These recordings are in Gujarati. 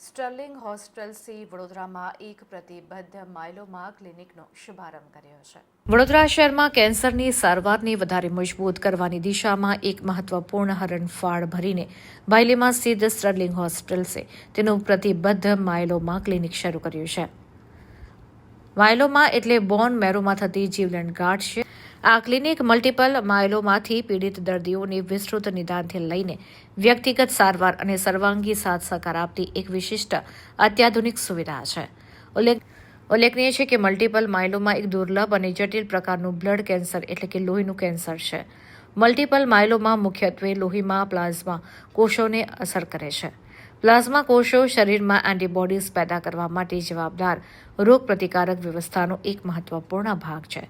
સ્ટર્લિંગ હોસ્ટેલ્સી વડોદરામાં એક પ્રતિબદ્ધ માઇલોમા ક્લિનિકનો શુભારંભ કર્યો છે. વડોદરા શહેરમાં કેન્સરની સારવારને વધારે મજબૂત કરવાની દિશામાં એક મહત્વપૂર્ણ હરણફાળ ભરીને બાયલીમાં સ્થિત સ્ટર્લિંગ હોસ્પિટલ્સે તેનું પ્રતિબદ્ધ માઇલોમા ક્લિનિક શરૂ કર્યું છે. માઇલોમા એટલે બોન મેરોમાં થતી જીવલેણ ગાંઠ છે. આ ક્લિનિક મલ્ટિપલ માયલોમાંથી પીડિત દર્દીઓને વિસ્તૃત નિદાનથી લઈને વ્યક્તિગત સારવાર અને સર્વાંગી સાથ સહકાર આપતી એક વિશિષ્ટ અત્યાધુનિક સુવિધા છે. ઉલ્લેખ ઉલ્લેખનીય છે કે મલ્ટિપલ માઇલોમાં એક દુર્લભ અને જટિલ પ્રકારનું બ્લડ કેન્સર એટલે કે લોહીનું કેન્સર છે. મલ્ટિપલ માઇલોમાં મુખ્યત્વે લોહીમાં પ્લાઝમા કોષોને અસર કરે છે. પ્લાઝમા કોષો શરીરમાં એન્ટીબોડીઝ પેદા કરવા માટે જવાબદાર રોગપ્રતિકારક વ્યવસ્થાનો એક મહત્વપૂર્ણ ભાગ છે.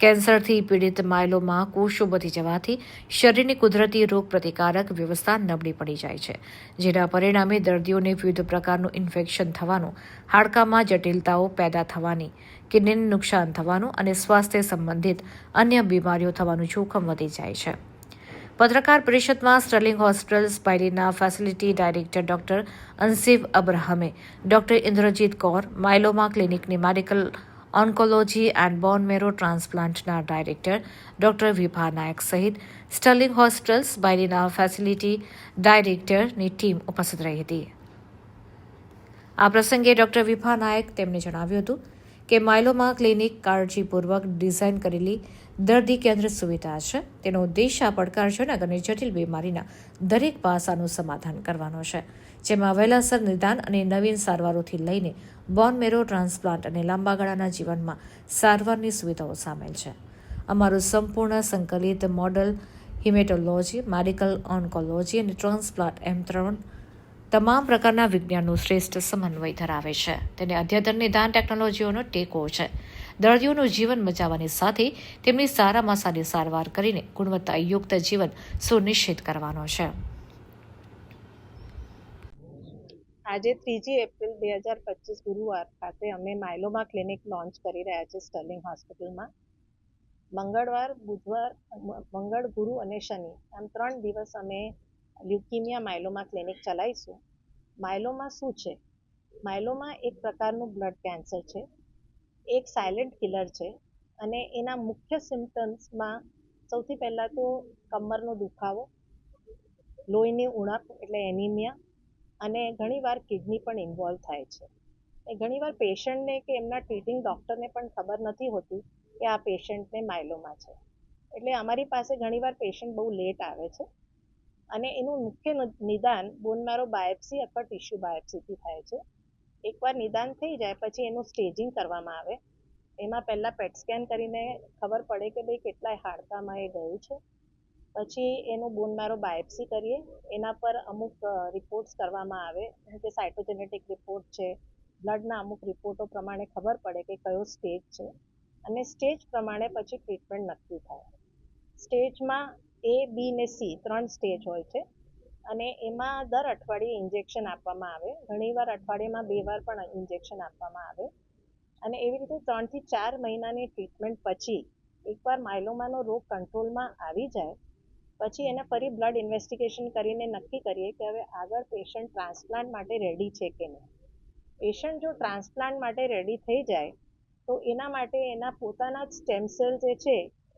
કેન્સરથી પીડિત માઇલોમાં કોષો વધી જવાથી શરીરની કુદરતી રોગપ્રતિકારક વ્યવસ્થા નબળી પડી જાય છે, જેના પરિણામે દર્દીઓને વિવિધ પ્રકારનું ઇન્ફેક્શન થવાનું, હાડકામાં જટિલતાઓ પેદા થવાની, કિડનીને નુકસાન થવાનું અને સ્વાસ્થ્ય સંબંધિત અન્ય બીમારીઓ થવાનું જોખમ વધી જાય છે. પત્રકાર પરિષદમાં સ્ટર્લિંગ હોસ્પિટલ સ્પાઇલીના ફેસિલિટી ડાયરેક્ટર ડોક્ટર અનસીફ અબ્રાહમે doctor Indrajit Kaur myeloma ક્લિનિકની medical oncology and bone marrow ટ્રાન્સપ્લાન્ટના director doctor Vibha Nayak સહિત સ્ટર્લિંગ હોસ્પિટલ્સ બાયડીના ફેસિલિટી ડાયરેક્ટરની ટીમ ઉપસ્થિત રહી હતી. આ પ્રસંગે ડોક્ટર વિભા નાયક તેમણે જણાવ્યું હતું કે માઇલોમા ક્લિનિક કાળજીપૂર્વક ડિઝાઇન કરેલી દર્દી કેન્દ્ર સુવિધા છે. તેનો ઉદ્દેશ આ પડકારજનક અને જટિલ બીમારીના દરેક પાસાનું સમાધાન કરવાનો છે. જેમાં વહેલાસર નિદાન અને નવીન સારવારોથી લઈને બોન મેરો ટ્રાન્સપ્લાન્ટ અને લાંબા ગાળાના જીવનમાં સારવારની સુવિધાઓ સામેલ છે. અમારું સંપૂર્ણ સંકલિત મોડલ હિમેટોલોજી, મેડિકલ ઓન્કોલોજી અને ટ્રાન્સપ્લાન્ટ એમ ત્રણ તમામ પ્રકારના વિજ્ઞાનનું શ્રેષ્ઠ સમન્વય ધરાવે છે. તેને અદ્યતન નિદાન ટેકનોલોજીઓનો ટેકો છે. દર્દીઓનું જીવન બચાવવાની સાથે તેમની સારામાં સારી સારવાર કરીને ગુણવત્તાયુક્ત જીવન સુનિશ્ચિત કરવાનો છે. આજે ત્રીજી એપ્રિલ બે હજાર પચીસ ગુરુવાર ખાતે અમે માઇલોમા ક્લિનિક લોન્ચ કરી રહ્યા છીએ સ્ટર્લિંગ હોસ્પિટલમાં. મંગળવાર, બુધવાર, મંગળ, ગુરુ અને શનિ આમ ત્રણ દિવસ અમે લ્યુકિમિયા માઇલોમા ક્લિનિક ચલાવીશું. માયલોમા શું છે? માયલોમા એક પ્રકારનું બ્લડ કેન્સર છે. એક સાયલેન્ટ કિલર છે અને એના મુખ્ય સિમ્ટમ્સમાં સૌથી પહેલાં તો કમરનો દુખાવો, લોહીની ઉણપ એટલે એનિમિયા અને ઘણીવાર કિડની પણ ઇન્વોલ્વ થાય છે. એ ઘણીવાર પેશન્ટને કે એમના ટ્રીટિંગ ડૉક્ટરને પણ ખબર નથી હોતી કે આ પેશન્ટને માયલોમા છે. એટલે અમારી પાસે ઘણીવાર પેશન્ટ બહુ લેટ આવે છે અને એનું મુખ્ય નિદાન બોન મેરો બાયોપ્સી અથવા ટિશ્યુ બાયોપ્સીથી થાય છે. એકવાર નિદાન થઈ જાય, પછી એનું સ્ટેજિંગ કરવામાં આવે. એમાં પહેલાં પેટ સ્કેન કરીને ખબર પડે કે ભાઈ કેટલાય હાડકામાં એ ગયું છે. પછી એનું બોન મારો બાયોપ્સી કરીએ. એના પર અમુક રિપોર્ટ્સ કરવામાં આવે. કે સાયટોજેનેટિક રિપોર્ટ છે. બ્લડના અમુક રિપોર્ટો પ્રમાણે ખબર પડે કે કયો સ્ટેજ છે. અને સ્ટેજ પ્રમાણે પછી ટ્રીટમેન્ટ નક્કી થાય. સ્ટેજમાં એ બી ને સી ત્રણ સ્ટેજ હોય છે. અને એમાં દર અઠવાડિયે ઇન્જેક્શન આપવામાં આવે. ઘણીવાર અઠવાડિયામાં બે વાર પણ ઇન્જેક્શન આપવામાં આવે. અને એવી રીતે ત્રણથી ચાર મહિનાની ટ્રીટમેન્ટ પછી એકવાર માયલોમાનો રોગ કંટ્રોલમાં આવી જાય, પછી એને ફરી બ્લડ ઇન્વેસ્ટિગેશન કરીને નક્કી કરીએ કે હવે આગળ પેશન્ટ ટ્રાન્સપ્લાન્ટ માટે રેડી છે કે નહીં. પેશન્ટ જો ટ્રાન્સપ્લાન્ટ માટે રેડી થઈ જાય, તો એના માટે એના પોતાના જ સ્ટેમ સેલ જે છે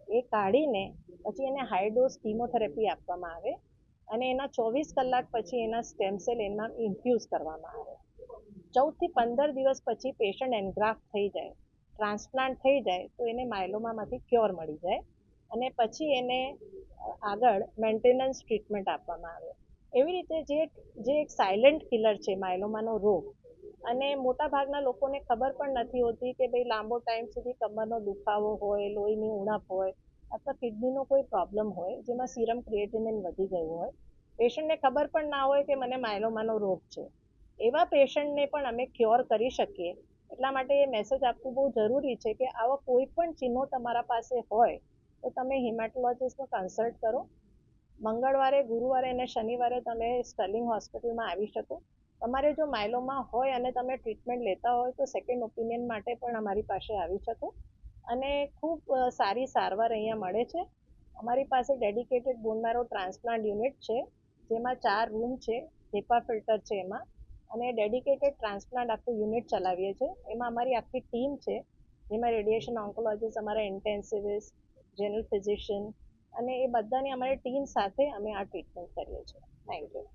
એ કાઢીને પછી એને હાઈ ડોઝ કીમોથેરેપી આપવામાં આવે. અને એના ચોવીસ કલાક પછી એના સ્ટેમ સેલ એમાં ઇન્ફ્યુઝ કરવામાં આવે. ચૌદથી પંદર દિવસ પછી પેશન્ટ એનગ્રાફ્ટ થઈ જાય ટ્રાન્સપ્લાન્ટ થઈ જાય, તો એને માયલોમામાંથી ક્યોર મળી જાય અને પછી એને આગળ મેન્ટેનન્સ ટ્રીટમેન્ટ આપવામાં આવે. એવી રીતે જે જે એક સાયલન્ટ કિલર છે માયલોમાનો રોગ, અને મોટાભાગના લોકોને ખબર પણ નથી હોતી કે ભાઈ લાંબો ટાઈમ સુધી કમરનો દુખાવો હોય, લોહીની ઉણપ હોય અથવા કિડનીનો કોઈ પ્રોબ્લેમ હોય, જેમાં સીરમ ક્રિએટિનિન વધી ગયું હોય પેશન્ટને ખબર પણ ના હોય કે મને માયલોમાનો રોગ છે. એવા પેશન્ટને પણ અમે ક્યોર કરી શકીએ. એટલા માટે એ મેસેજ આપવું બહુ જરૂરી છે કે આવા કોઈ પણ ચિહ્નો તમારા પાસે હોય, તો તમે હિમેટોલોજિસ્ટનો કન્સલ્ટ કરો. મંગળવારે, ગુરુવારે અને શનિવારે તમે સ્ટર્લિંગ હોસ્પિટલમાં આવી શકો. તમારે જો માયલોમા હોય અને તમે ટ્રીટમેન્ટ લેતા હોય, તો સેકન્ડ ઓપિનિયન માટે પણ અમારી પાસે આવી શકો. અને ખૂબ સારી સારવાર અહીંયા મળે છે. અમારી પાસે ડેડિકેટેડ બોન ટ્રાન્સપ્લાન્ટ યુનિટ છે, જેમાં ચાર રૂમ છે હેપા ફિલ્ટર છે એમાં. અને ડેડિકેટેડ ટ્રાન્સપ્લાન્ટ આખું યુનિટ ચલાવીએ છીએ. એમાં અમારી આખી ટીમ છે, જેમાં રેડિયેશન ઓન્કોલોજીસ્ટ, અમારા ઇન્ટેન્સિવિસ્ટ, જનરલ ફિઝિશિયન અને એ બધાની અમારી ટીમ સાથે અમે આ ટ્રીટમેન્ટ કરીએ છીએ. Thank you.